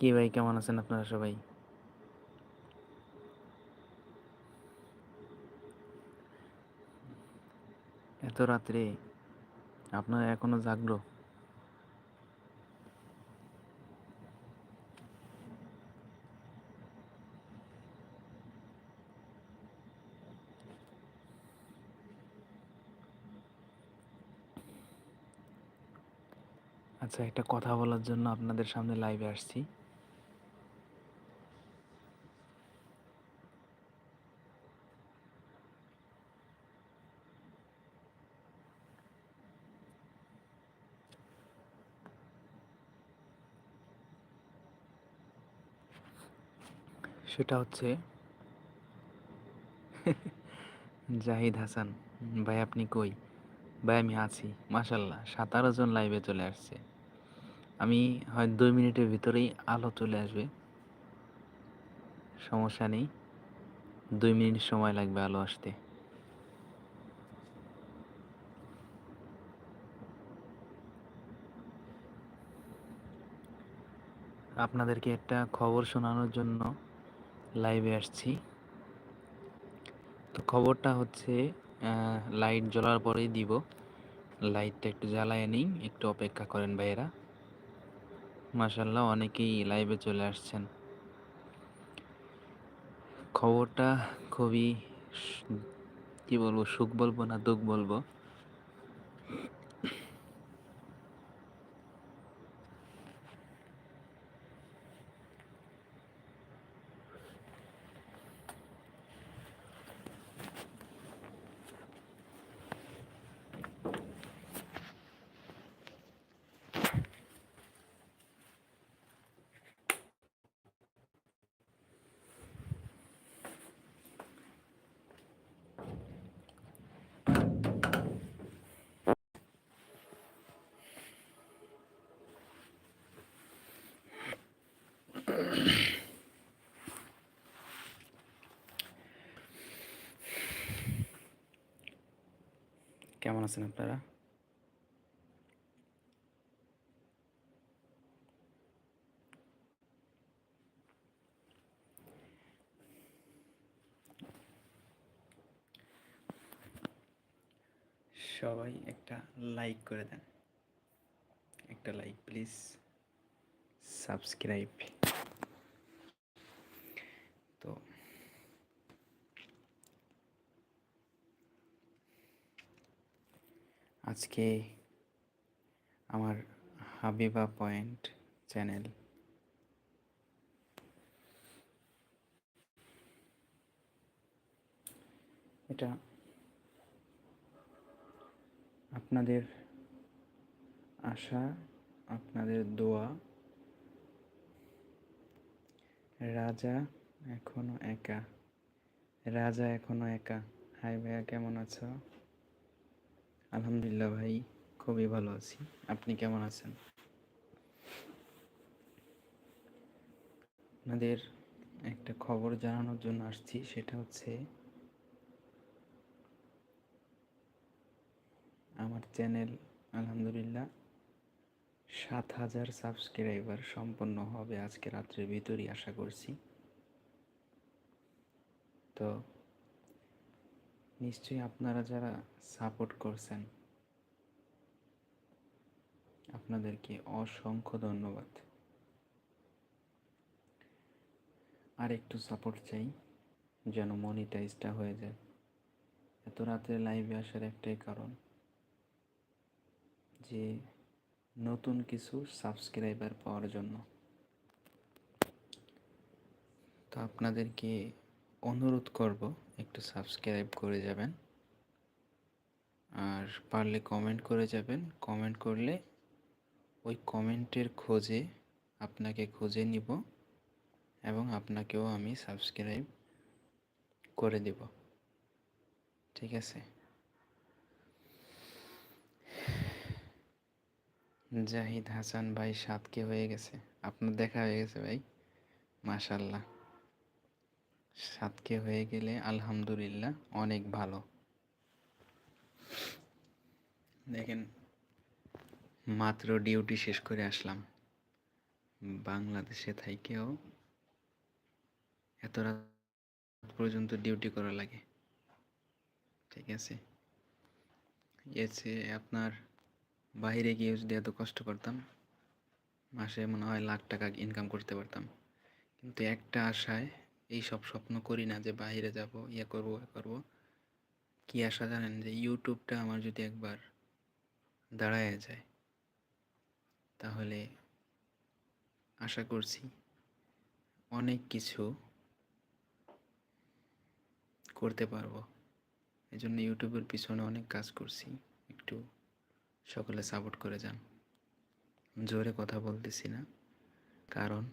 কি ভাই, কেমন আছেন আপনারা সবাই? এত রাত্রে আপনারা এখনও জাগলো আচ্ছা একটা কথা বলার জন্য আপনাদের সামনে লাইভে আসছি। সেটা হচ্ছে জাহিদ হাসান। ভাই, আপনি কই? ভাই, আমি আছি। মাসাল্লাহ সাতারো জন লাইভে চলে আসছে। আমি হয় দুই মিনিটের ভিতরেই আলো চলে আসবে। সমস্যা নেই। দুই মিনিট সময় লাগবে আলো আসতে। আপনাদেরকে একটা খবর শোনানোর জন্য লাইভে আসছি। তো খবরটা হচ্ছে লাইট জ্বলার পরেই দিব। লাইটটা একটু জ্বালায় নিই, একটু অপেক্ষা করেন ভাইয়েরা। মাসাল্লাহ অনেকেই লাইভে চলে আসছেন। খবরটা খুবই কি বলব, সুখ বলব না, দুঃখ বলব কেমন আছেন আপনারা? সবাই একটা লাইক করে দেন। একটা লাইক প্লিজ। সাবস্ক্রাইব তো আজকে আমার হাবিবা পয়েন্ট চ্যানেল। এটা আপনাদের আশা, আপনাদের দোয়া। রাজা এখনও একা। রাজা এখনও একা। হাই ভাইয়া, কেমন আছো? আলহামদুলিল্লাহ ভাই, খুবই ভালো আছি। আপনি কেমন আছেন? আপনাদের একটা খবর জানানোর জন্য আসছি, সেটা হচ্ছে আমার চ্যানেল আলহামদুলিল্লাহ সাত হাজার সাবস্ক্রাইবার সম্পন্ন হবে আজকে রাত্রের ভিতরই, আশা করছি। তো নিশ্চয়ই আপনারা যারা সাপোর্ট করছেন, আপনাদেরকে অসংখ্য ধন্যবাদ। আর একটু সাপোর্ট চাই, যেন মনিটাইজটা হয়ে যায়। এত রাতে লাইভে আসার একটাই কারণ, যে নতুন কিছু সাবস্ক্রাইবার পাওয়ার জন্য। তো আপনাদেরকে অনুরোধ করব, একটু সাবস্ক্রাইব করে যাবেন। আর পারলে কমেন্ট করে যাবেন। কমেন্ট করলে ওই কমেন্টের খোঁজে আপনাকে খুঁজে নিব এবং আপনাকেও আমি সাবস্ক্রাইব করে দেব। ঠিক আছে? জাহিদ হাসান ভাই সাতকে হয়ে গেছে। আপনার দেখা হয়ে গেছে ভাই? মাশাল্লাহ সাতকে হয়ে গেলে আলহামদুলিল্লাহ অনেক ভালো। দেখেন, মাত্র ডিউটি শেষ করে আসলাম। বাংলাদেশে থাইকেও এত রাত পর্যন্ত ডিউটি করা লাগে। ঠিক আছে? চেয়ে আপনার বাইরে গিয়ে যদি এত কষ্ট করতাম, মাসে মনে হয় লাখ টাকা ইনকাম করতে পারতাম। কিন্তু একটা আশায় এই সব স্বপ্ন করি না যে বাইরে যাব ইয়ে করব ইয়ে করব। কি আশা জানেন যে ইউটিউবটা আমার যদি একবার দাঁড়ায় যায়, তাহলে আশা করছি অনেক কিছু করতে পারব। এই জন্য ইউটিউবের পিছনে অনেক কাজ করছি। একটু সকলে সাপোর্ট করে যান। জোরে কথা বলতেছি না। কারণ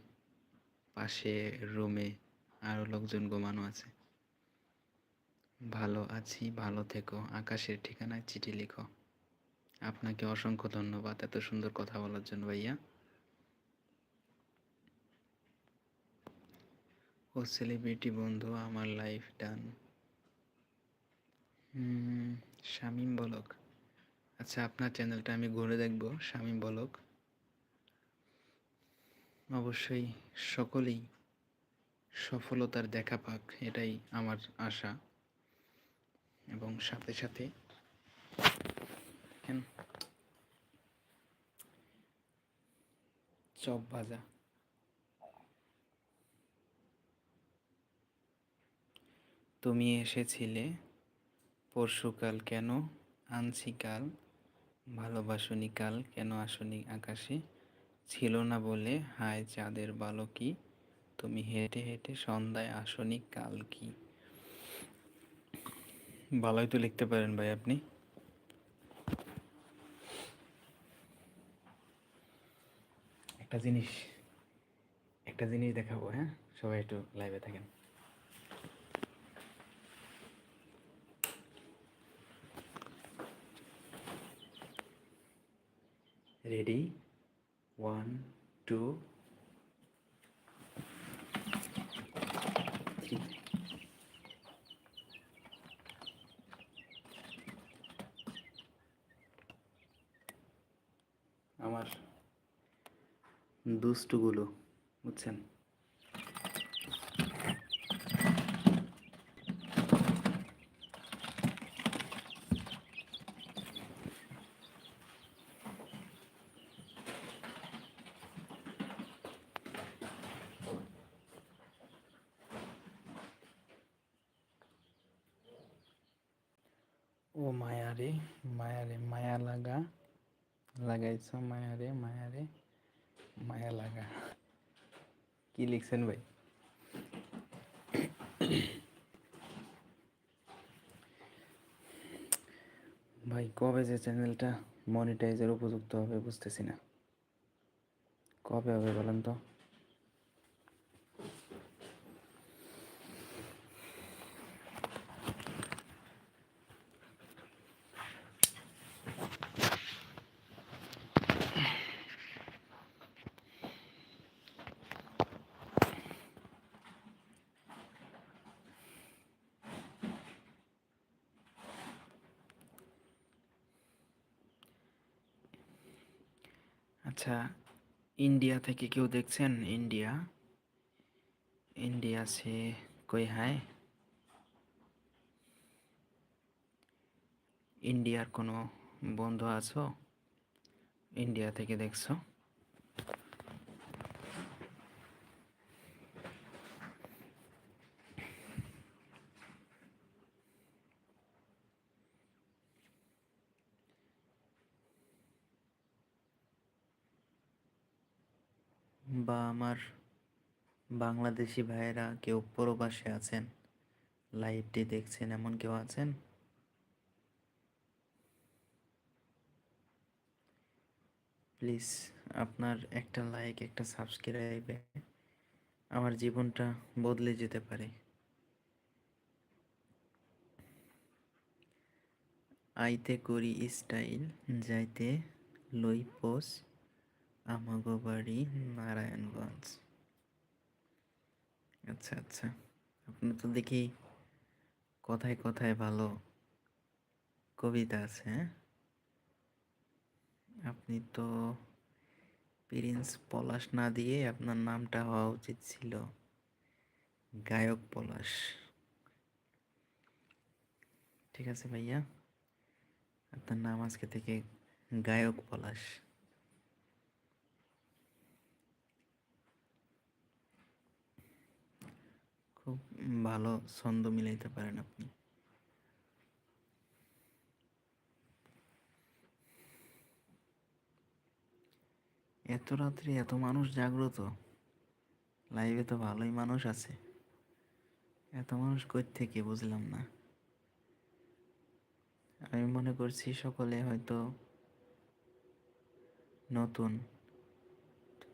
পাশে রুমে আরও লোকজন ঘুমানো আছে। ভালো আছি, ভালো থেকো। আকাশের ঠিকানায় চিঠি লিখো। আপনাকে অসংখ্য ধন্যবাদ এত সুন্দর কথা বলার জন্য ভাইয়া। ও সেলিব্রিটি বন্ধু, আমার লাইফ ডান শামিম বলক। আচ্ছা আপনার চ্যানেলটা আমি ঘুরে দেখব, শামিম বলক। অবশ্যই সকলেই সফলতার দেখা পাক, এটাই আমার আশা। এবং সাথে সাথে চপ ভাজা। তুমি এসেছিলে, পরশুকাল কেন, আনছি কাল কাল কেন আসনি আকাশে, ছিল না বলে, হায় চাঁদের বালকি তুমি হেঁটে হেঁটে সন্ধ্যায় আসনি, কাল কি? ভালোই তো লিখতে পারেন ভাই আপনি। একটা জিনিস একটা জিনিস দেখাবো হ্যাঁ? সবাই একটু লাইভে থাকেন। রেডি ওয়ান টু থ্রি আমার দুষ্টুগুলো বুঝছেন? ও মায়ারে মায়ারে মায়া রে মায়া লাগা লাগাইছ মায়ারে মায়ারে মায়া লাগা। কি লিখছেন ভাই? ভাই কবে যে চ্যানেলটা মনিটাইজের উপযুক্ত হবে বুঝতেছি না। কবে হবে বলেন তো? আচ্ছা ইন্ডিয়া থেকে কেউ দেখছেন? ইন্ডিয়া? ইন্ডিয়া সে কই, হায়? ইন্ডিয়ার কোনো বন্ধু আছো? ইন্ডিয়া থেকে দেখছ বা আমার বাংলাদেশি ভাইয়েরা কেউ প্রবাসে আছেন? লাইভটি দেখছেন? এমন কেউ আছেন? প্লিজ, আপনার একটা লাইক, একটা সাবস্ক্রাইবে, আমার জীবনটা বদলে যেতে পারে। আইতে করি স্টাইল, যাইতে লই পোস। আমাগো বাড়ি নারায়ণগঞ্জ। আচ্ছা আচ্ছা। আপনি তো দেখি কথায় কথায় ভালো কবিতা আছে হ্যাঁ? আপনি তো প্রিন্স পলাশ না দিয়ে আপনার নামটা হওয়া উচিত ছিল গায়ক পলাশ। ঠিক আছে ভাইয়া, আপনার নাম আজকে থেকে গায়ক পলাশ। খুব ভালো ছন্দ মিলাইতে পারেন আপনি। এত রাত্রে এত মানুষ জাগ্রত লাইভে তো ভালোই মানুষ আছে। এত মানুষ কই থেকে বুঝলাম না। আমি মনে করছি সকলে হয়তো নতুন।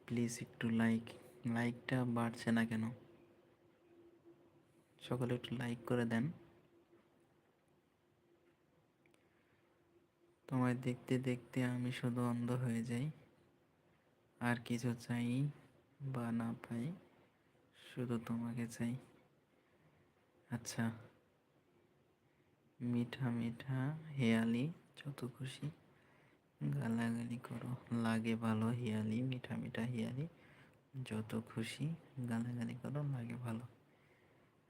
প্লিজ একটু লাইক লাইকটা বাড়ছে না কেন? সকলে একটু লাইক করে দেন। তোমায় দেখতে দেখতে আমি শুধু অন্ধ হয়ে যাই। আর কিছু চাই বা না পাই, শুধু তোমাকে চাই। আচ্ছা মিঠা মিঠা, হেয়ালি, যত খুশি গালাগালি করো। লাগে ভালো হিয়ালি, মিঠা মিঠা হিয়ালি, যত খুশি গালাগালি করো, লাগে ভালো।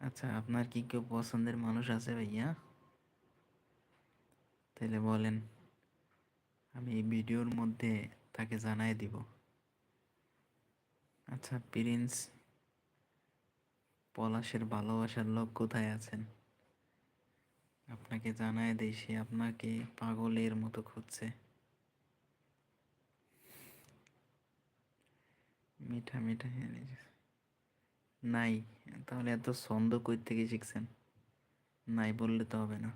আচ্ছা আপনার কি কেউ পছন্দের মানুষ আছে ভাইয়া? তাহলে বলেন, আমি এই ভিডিওর মধ্যে তাকে জানাই দিব। আচ্ছা প্রিন্স পলাশের ভালোবাসার লোক কোথায় আছেন? আপনাকে জানায় দেই, সে আপনাকে পাগলের মতো খুঁজছে। মিঠা মিঠা নাই তাহলে এত ছন্দ কই থেকে শিখছেন? নাই বললে তো হবে না।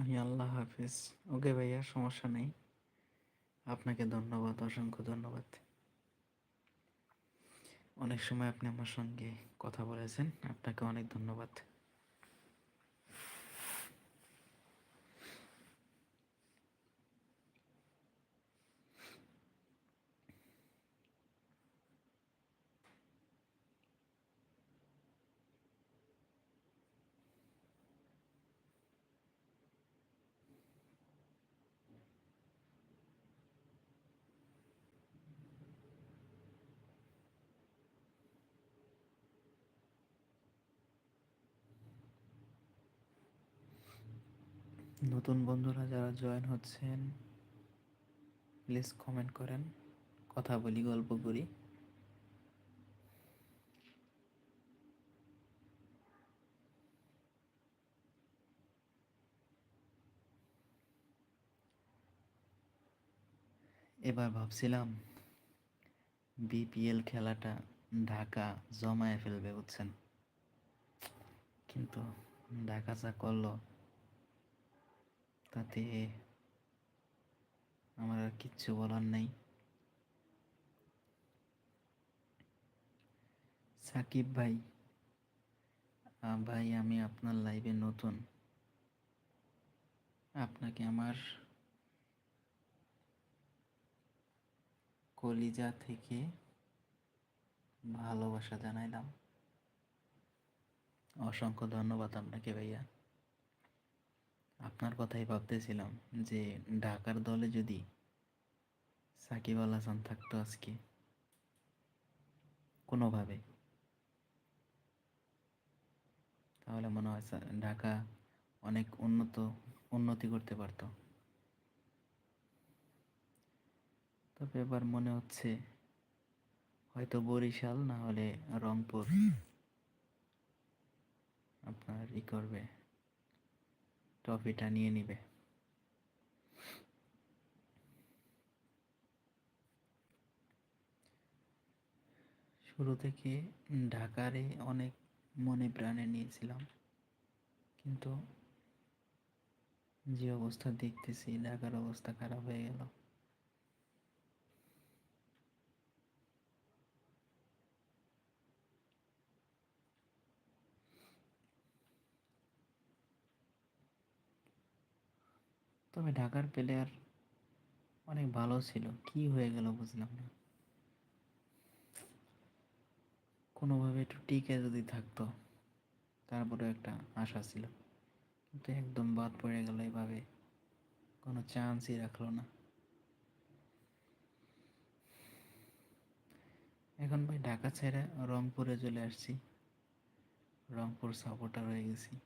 আমি আল্লাহ হাফিজ। ওকে ভাইয়া, সমস্যা নেই। আপনাকে ধন্যবাদ, অসংখ্য ধন্যবাদ। অনেক সময় আপনি আমার সঙ্গে কথা বলেছেন, আপনাকে অনেক ধন্যবাদ। নতুন বন্ধুরা যারা জয়েন হচ্ছেন প্লিজ কমেন্ট করেন। কথা বলি, গল্প করি। এবার ভাবছিলাম বিপিএল খেলাটা ঢাকা জমায়ে ফেলবে বুঝছেন। কিন্তু ঢাকা যা করল তাতে আমার আর কিচ্ছু বলার নেই। সাকিব ভাই ভাই, আমি আপনার লাইভে নতুন। আপনাকে আমার কলিজা থেকে ভালোবাসা জানাইলাম। অসংখ্য ধন্যবাদ আপনাকে ভাইয়া। আপনার কথাই ভাবতেছিলাম যে ঢাকার দলে যদি সাকিব আল হাসান থাকতো আজকে, কোনোভাবে? তাহলে মনে হয় ঢাকা অনেক উন্নত, উন্নতি করতে পারত। তবে এবার মনে হচ্ছে হয়তো বরিশাল, না হলে রংপুর আপনার ই করবে। ট্রফিটা নিয়ে নিবে। শুরু থেকে ঢাকারে অনেক মনে প্রাণে নিয়েছিলাম, কিন্তু যে অবস্থা দেখতেছি, ঢাকার অবস্থা খারাপ হয়ে গেল। তবে ঢাকার প্লেয়ার অনেক ভালো ছিল। কি হয়ে গেল বুঝলাম না। কোনোভাবে একটু টিকে যদি থাকতো তারপরে একটা আশা ছিল। কিন্তু একদম বাদ পড়ে গেল এভাবে। কোনো চান্সই রাখল না। এখন ভাই ঢাকা ছেড়ে রংপুরে চলে আসছি। রংপুর সাপোর্টার হয়ে গেছি।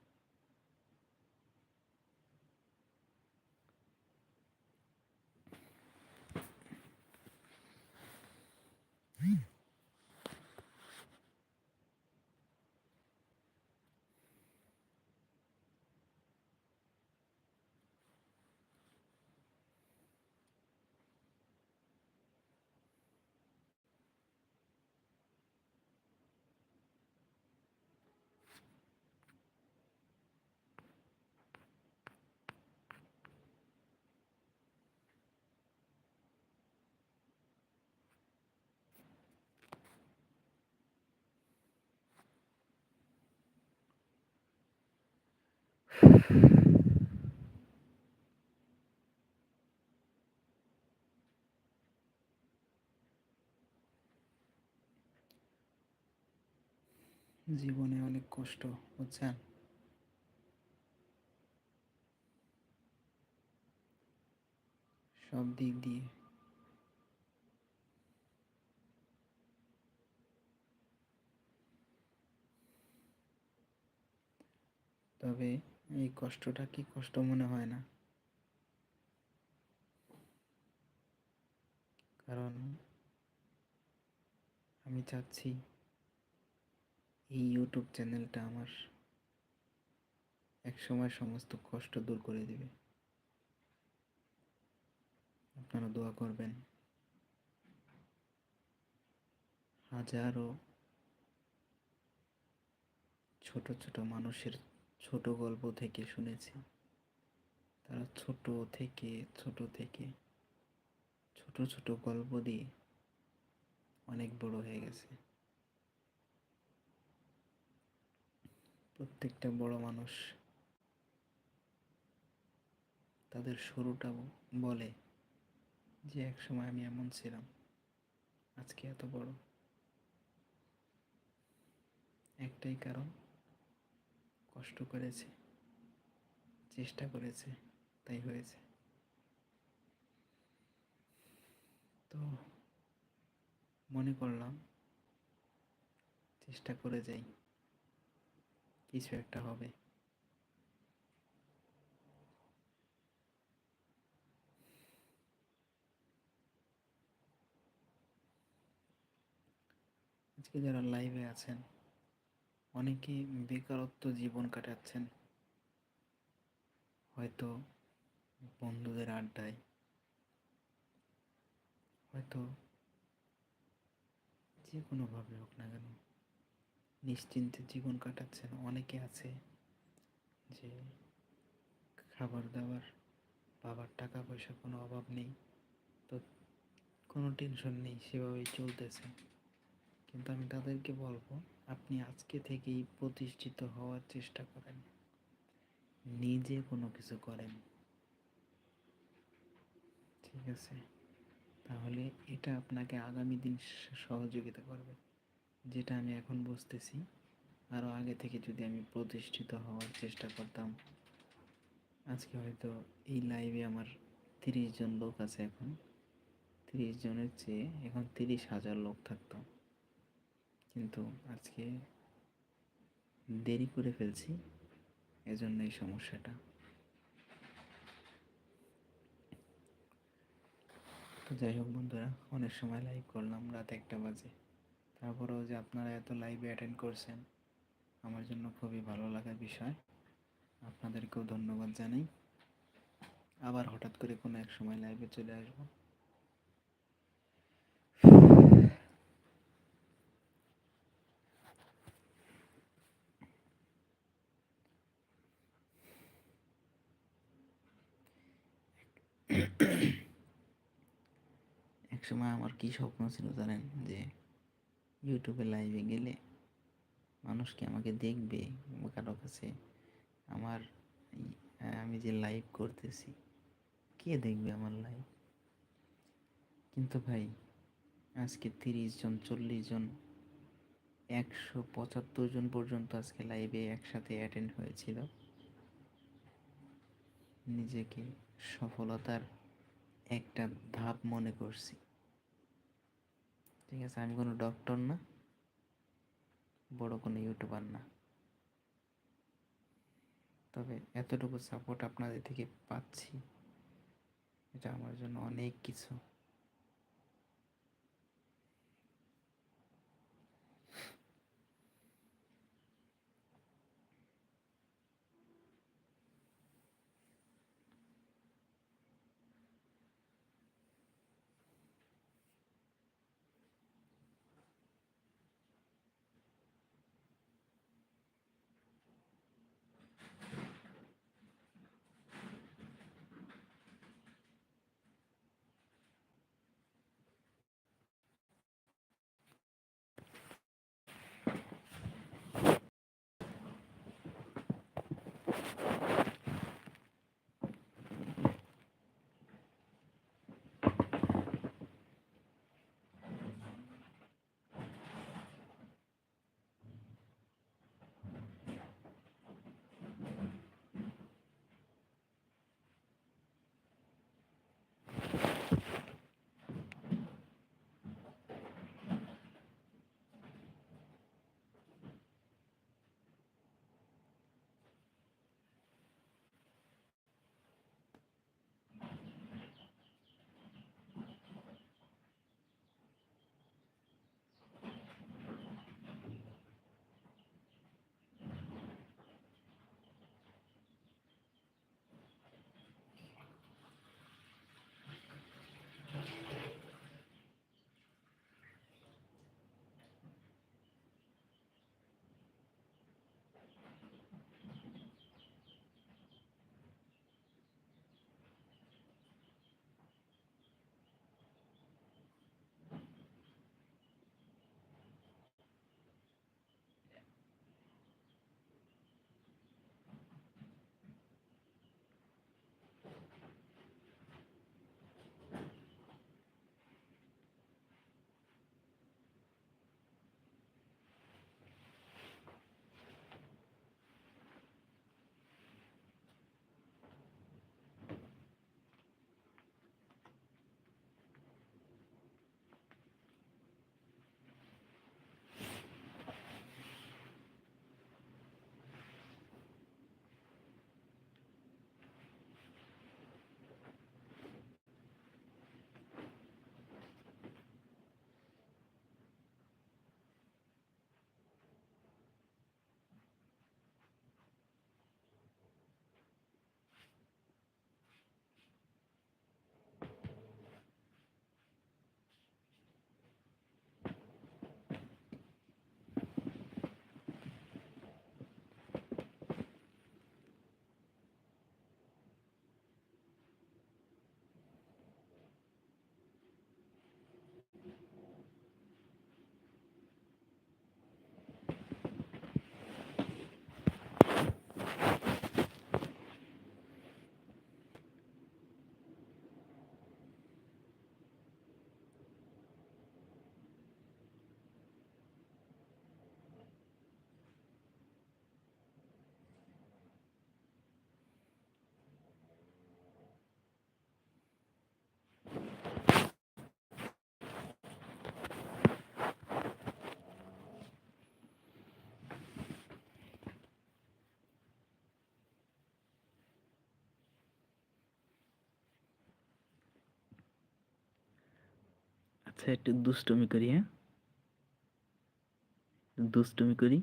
জীবনে অনেক কষ্ট বুঝছেন? সব দিক দিয়ে। তবে এই কষ্টটা কি কষ্ট মনে হয় না। কারণ আমি চাচ্ছি এই ইউটিউব চ্যানেলটা আমার এক সময় সমস্ত কষ্ট দূর করে দেবে। আপনারা দোয়া করবেন। হাজারো ছোট ছোট মানুষের ছোট গল্প থেকে শুনেছি। তারা ছোট থেকে ছোট থেকে, ছোট ছোট গল্প দিয়ে অনেক বড় হয়ে গেছে। প্রত্যেকটা বড় মানুষ তাদের শুরুটা বলে যে, এক সময় আমি এমন ছিলাম, আজকে এত বড়। একটাই কারণ কষ্ট করেছে, চেষ্টা করেছে, তাই হয়েছে। তো মনে করলাম, চেষ্টা করে যাই, কিছু একটা হবে। আজকে যারা লাইভে আছেন অনেকে বেকারত্ব জীবন কাটাচ্ছেন। হয়তো বন্ধুদের আড্ডায়। হয়তো যে কোনোভাবে হোক না কেন, নিশ্চিন্তে জীবন কাটাচ্ছেন। অনেকে আছে যে খাবার দাবার বাবার টাকা পয়সা কোনো অভাব নেই, তো কোনো টেনশন নেই, সেভাবেই চলতেছে। কিন্তু আমি তাদেরকে বলব আপনি আজকে থেকেই প্রতিষ্ঠিত হওয়ার চেষ্টা করেন। নিজে কোনো কিছু করেন। ঠিক আছে? তাহলে এটা আপনাকে আগামী দিন সহযোগিতা করবে। যেটা আমি এখন বুঝতেছি আরও আগে থেকে যদি আমি প্রতিষ্ঠিত হওয়ার চেষ্টা করতাম। আজকে হয়তো এই লাইভে আমার তিরিশ জন লোক আছে এখন। তিরিশ জনের চেয়ে এখন তিরিশ হাজার লোক থাকতো। কিন্তু আজকে দেরি করে ফেলছি এজন্য এই সমস্যাটা। তো যাই হোক বন্ধুরা, অনেক সময় লাইভ করলাম, রাত একটা বাজে। তারপরেও যে আপনারা এত লাইভে অ্যাটেন্ড করছেন, আমার জন্য খুবই ভালো লাগার বিষয়। আপনাদেরকেও ধন্যবাদ জানাই। আবার হঠাৎ করে কোনো এক সময় লাইভে চলে আসব। একসময় আমার কী স্বপ্ন ছিল জানেন? যে ইউটিউবে লাইভে গেলে মানুষ কি আমাকে দেখবে? কারও কাছে আমার আমি যে লাইভ করতেছি, কে দেখবে আমার লাইভ কিন্তু ভাই, আজকে তিরিশ জন, চল্লিশ জন, একশো পঁচাত্তর জন পর্যন্ত আজকে লাইভে একসাথে অ্যাটেন্ড হয়েছিল। নিজেকে সফলতার একটা ধাপ মনে করছি। ঠিক আছে, আমি কোনো ডক্টর না, বড় কোনো ইউটিউবার না। তবে এতটুকু সাপোর্ট আপনাদের থেকে পাচ্ছি। এটা আমার জন্য অনেক কিছু। আচ্ছা একটু দুষ্টুমি করি হ্যাঁ দুষ্টুমি করি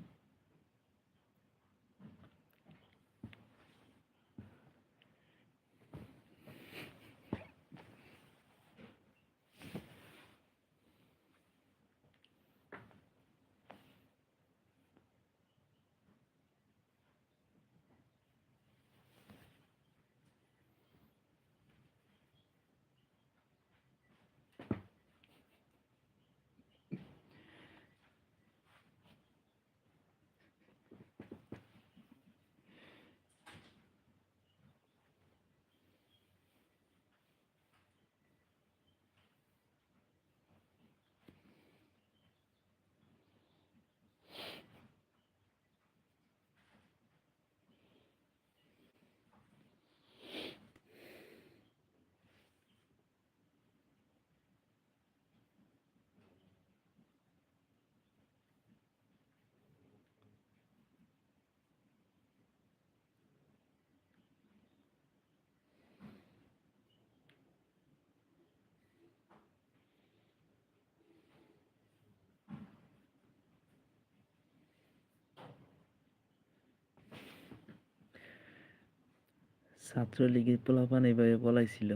ছাত্রলীগের পোলাপান এইভাবে বলাইছিল।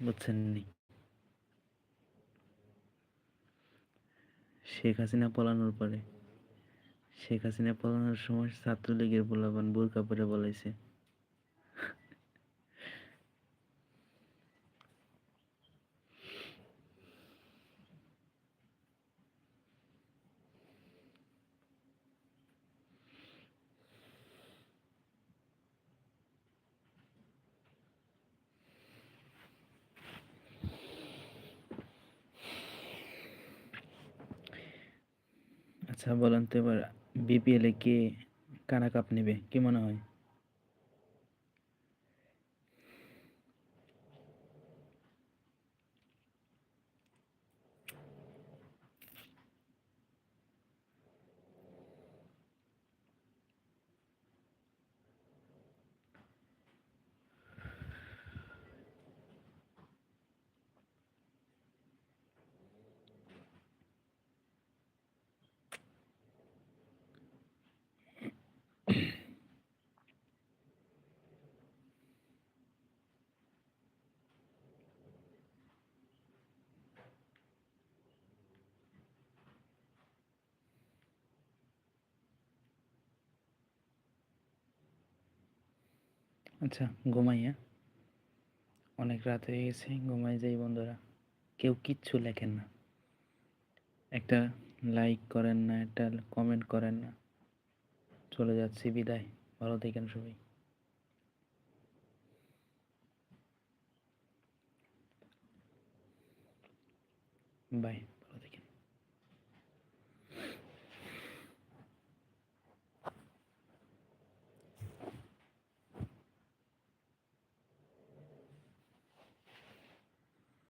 বুঝছেন নি শেখ হাসিনা পলানোর পরে, শেখ হাসিনা পলানোর সময় ছাত্রলীগের পোলাপান বোরকা পরে বলাইছে। আচ্ছা বলেন তো এবার বিপিএলে কে কারা কাপ নেবে? কি মনে হয়? আচ্ছা ঘুমাই হ্যাঁ অনেক রাত হয়ে গেছে, ঘুমাই যাই বন্ধুরা। কেউ কিচ্ছু লেখেন না। একটা লাইক করেন না, একটা কমেন্ট করেন না। চলে যাচ্ছি, বিদায়। ভালো থাকেন সবাই। বাই